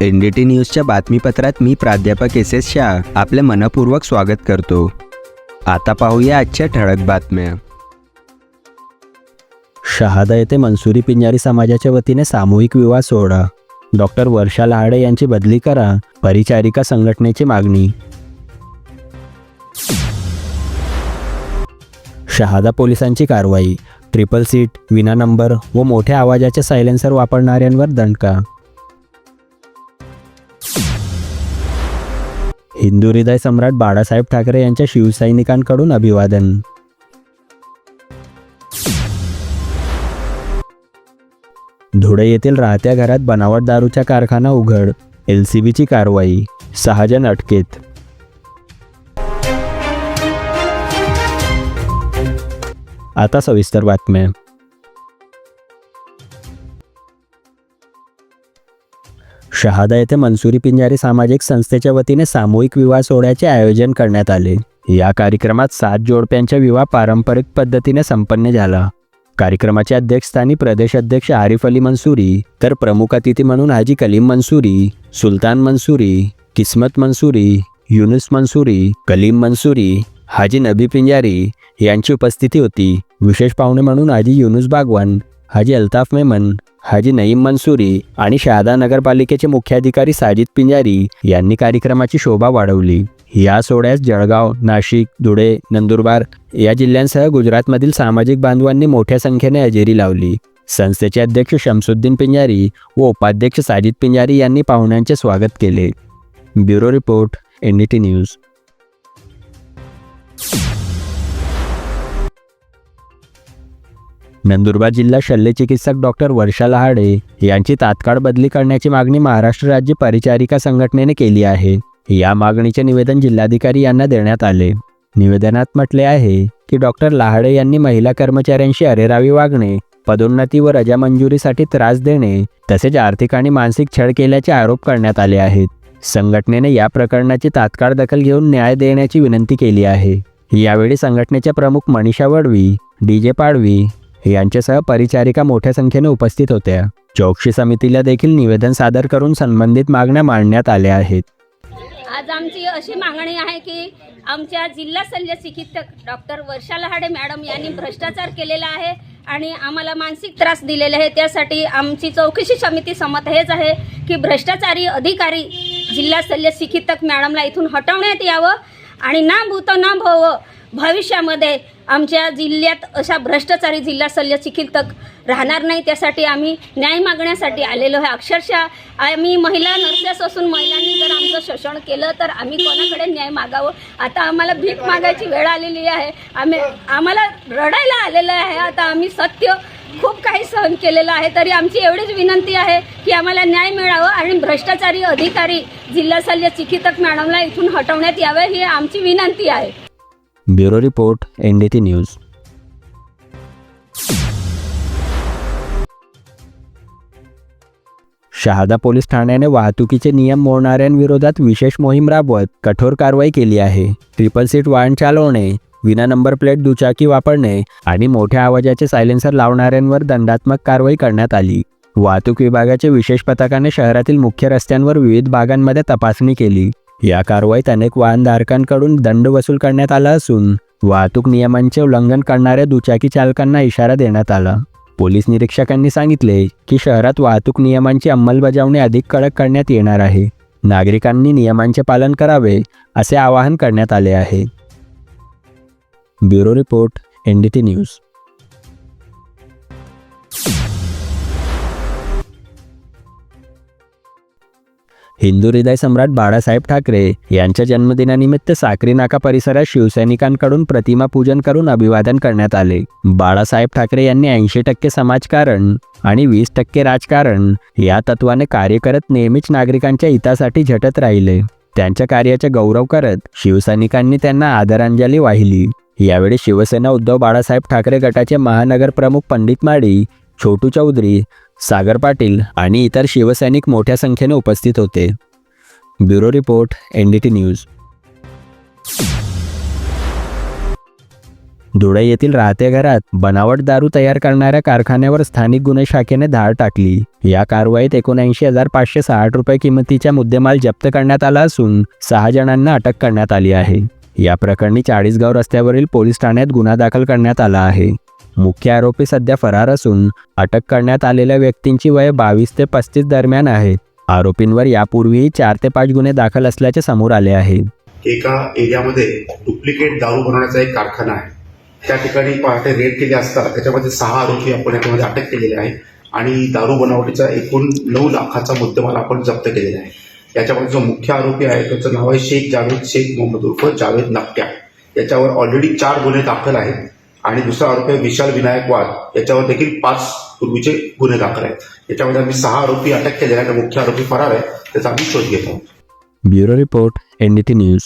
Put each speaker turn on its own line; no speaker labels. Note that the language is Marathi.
एन डी टी न्यूजच्या बातमीपत्रात मी प्राध्यापक एस एस शाह आपले मनपूर्वक स्वागत करतो. आता पाहूया आजच्या ठळक बातम्या.
शहादा येथे मनसुरी पिंजारी समाजाच्या वतीने सामूहिक विवाह सोहळा. डॉक्टर वर्षा लहाडे यांची बदली करा परिचारिका संघटनेची मागणी. शहादा पोलिसांची कारवाई ट्रिपल सीट विना नंबर व मोठ्या आवाजाचे सायलेन्सर वापरणाऱ्यांवर दंडका हिंदू हृदय सम्राट बाळासाहेब ठाकरे यांच्या शिवसैनिकांकडून अभिवादन. धुळे येथील राहत्या घरात बनावट दारूचा कारखाना उघड एल सी बीची कारवाई सहाजण अटकेत. आता सविस्तर बातम्या. शहादा येथे मनसुरी पिंजारी सामाजिक संस्थेच्या वतीने सामूहिक विवाह सोहळ्याचे आयोजन करण्यात आले. या कार्यक्रमात सात जोडप्यांचा विवाह पारंपरिक पद्धतीने संपन्न झाला. कार्यक्रमाच्या अध्यक्षस्थानी प्रदेश अध्यक्ष आरिफ अली मंसुरी तर प्रमुख अतिथी म्हणून हाजी कलीम मंसुरी सुलतान मंसुरी किस्मत मंसुरी युनुस मंसुरी कलीम मंसुरी हाजी नबी पिंजारी यांची उपस्थिती होती. विशेष पाहुणे म्हणून हाजी युनुस बागवान हाजी अल्ताफ मेमन हाजी नईम मंसुरी आणि शहादा नगरपालिकेचे मुख्याधिकारी साजिद पिंजारी यांनी कार्यक्रमाची शोभा वाढवली. या सोहळ्यास जळगाव नाशिक धुळे नंदुरबार या जिल्ह्यांसह गुजरातमधील सामाजिक बांधवांनी मोठ्या संख्येने हजेरी लावली. संस्थेचे अध्यक्ष शमसुद्दीन पिंजारी व उपाध्यक्ष साजिद पिंजारी यांनी पाहुण्यांचे स्वागत केले. Bureau report N T news. Nandurbar जिल्हा शल्यचिकित्सक डॉक्टर वर्षा लहाडे यांची तात्काळ बदली करण्याची मागणी महाराष्ट्र राज्य परिचारिका संघटनेने केली आहे. या मागणीचे निवेदन जिल्हाधिकारी यांना देण्यात आले. निवेदनात म्हटले आहे की डॉक्टर लहाडे यांनी महिला कर्मचाऱ्यांशी अरेरावी वागणे पदोन्नती व रजा मंजुरीसाठी त्रास देणे तसेच आर्थिक आणि मानसिक छळ केल्याचे आरोप करण्यात आले आहेत. संघटनेने या प्रकरणाची तात्काळ दखल घेऊन न्याय देण्याची विनंती केली आहे. यावेळी संघटनेच्या प्रमुख मनीषा वडवी डी जे पाडवी यांच्यासह परिचारिका मोठ्या संख्येने उपस्थित होत्या. चौकशी समितीला देखील निवेदन सादर करून संबंधित मागण्या मांडण्यात आल्या आहेत.
आज आमची अशी मागणी आहे की आमच्या जिल्हा शल्य चिकित्सक डॉक्टर वर्षा लहाडे मॅडम यांनी भ्रष्टाचार केलेला आहे आणि आम्हाला मानसिक त्रास दिलेला आहे. त्यासाठी आमची चौकशी समिती समत हेच आहे की भ्रष्टाचारी अधिकारी जिल्हा शल्य चिकित्सक मॅडमला इथून हटवण्यात यावं आणि ना भूत ना भव भविष्यामध्ये आमच्या जिल्ह्यात अशा भ्रष्टाचारी जिल्हा शल्य चिकित्सक राहणार नाही. त्यासाठी आम्ही न्याय मागण्यासाठी आलेलो आहे. अक्षरशः आम्ही महिला नर्सेस असून महिलांनी जर आमचं शोषण केलं तर आम्ही कोणाकडे न्याय मागावं? आता आम्हाला भीक मागायची वेळ आलेली आहे. आम्ही आम्हाला रडायला आलेलं आहे. आता आम्ही सत्य खूप काही सहन केलेलं आहे. तरी आमची एवढीच विनंती आहे की आम्हाला न्याय मिळावं आणि भ्रष्टाचारी अधिकारी जिल्हा शल्य चिकित्सक मॅडमला इथून हटवण्यात यावं ही आमची विनंती आहे.
Bureau report N D T news. Shahada police ठाण्याने वाहतुकीचे नियम मोडणाऱ्यांविरोधात विशेष मोहीम राबवत कठोर कारवाई केली आहे. ट्रिपल सीट वाहन चालवणे विना नंबर प्लेट दुचाकी वापरणे आणि मोठ्या आवाजाचे सायलेन्सर लावणाऱ्यांवर दंडात्मक कारवाई करण्यात आली. वाहतूक विभागाच्या विशेष पथकाने शहरातील मुख्य रस्त्यांवर विविध भागांमध्ये तपासणी केली. या कारवाईत अनेक वाहनधारकांकडून दंड वसूल करण्यात आला असून वाहतूक नियमांचे उल्लंघन करणाऱ्या दुचाकी चालकांना इशारा देण्यात आला. पोलीस निरीक्षकांनी सांगितले की शहरात वाहतूक नियमांची अंमलबजावणी अधिक कडक करण्यात येणार आहे. नागरिकांनी नियमांचे पालन करावे असे आवाहन करण्यात आले आहे. Bureau report N D T news. Hindu हृदय सम्राट बाळासाहेब ठाकरे यांच्या जन्मदिनानिमित्त साक्री नाका परिसरात शिवसैनिकांकडून प्रतिमा पूजन करून अभिवादन करण्यात आले. बाळासाहेब ठाकरे यांनी ऐंशी टक्के समाजकारण आणि वीस टक्के राजकारण या तत्वाने कार्य करत नेहमीच नागरिकांच्या हितासाठी झटत राहिले. त्यांच्या कार्याचा गौरव करत शिवसैनिकांनी त्यांना आदरांजली वाहिली. यावेळी शिवसेना उद्धव बाळासाहेब ठाकरे गटाचे महानगर प्रमुख पंडित माडी छोटू चौधरी सागर पाटील आणि इतर शिवसैनिक मोठ्या संख्येने उपस्थित होते. Bureau report N D T news. Dhule येथील राहत्या घरात बनावट दारू तयार करणाऱ्या कारखान्यावर स्थानिक गुन्हे शाखेने धाड टाकली. या कारवाईत एकोणऐंशी हजार पाचशे साठ रुपये किमतीचा मुद्देमाल जप्त करण्यात आला असून सहा जणांना अटक करण्यात आली आहे. या प्रकरणी चाळीसगाव रस्त्यावरील पोलीस ठाण्यात गुन्हा दाखल करण्यात आला आहे. मुख्य आरोपी सध्या फरार असून अटक करण्यात आलेल्या व्यक्तींची वय बावीस ते पस्तीस दरम्यान आहे. आरोपींवर यापूर्वीही चार ते पाच गुन्हे दाखल असल्याचे समोर आले आहे.
एका एरियामध्ये डुप्लिकेट दारू बनवण्याचा एक कारखाना आहे. त्या ठिकाणी पहाटे रेड केले असता त्याच्यामध्ये सहा आरोपी आपण याच्यामध्ये अटक केलेले आहे आणि दारू बनावटीचा एकूण नऊ लाखाचा मुद्देमाल आपण जप्त केलेला आहे. याच्यामध्ये जो मुख्य आरोपी आहे त्याचं नाव आहे शेख जावेद शेख मोहम्मद उर्फ जावेद नक्क्या याच्यावर ऑलरेडी चार गुन्हे दाखल आहेत. आणि दुसरा आरोपी आहे विशाल विनायक वाघ याच्यावर देखील पाच पूर्वीचे गुन्हे दाखल आहेत. याच्यामध्ये आम्ही सहा आरोपी अटक केले आहेत. आणि मुख्य आरोपी फरार आहे. त्याचा आम्ही शोध घेत आहोत.
Bureau report NDT news.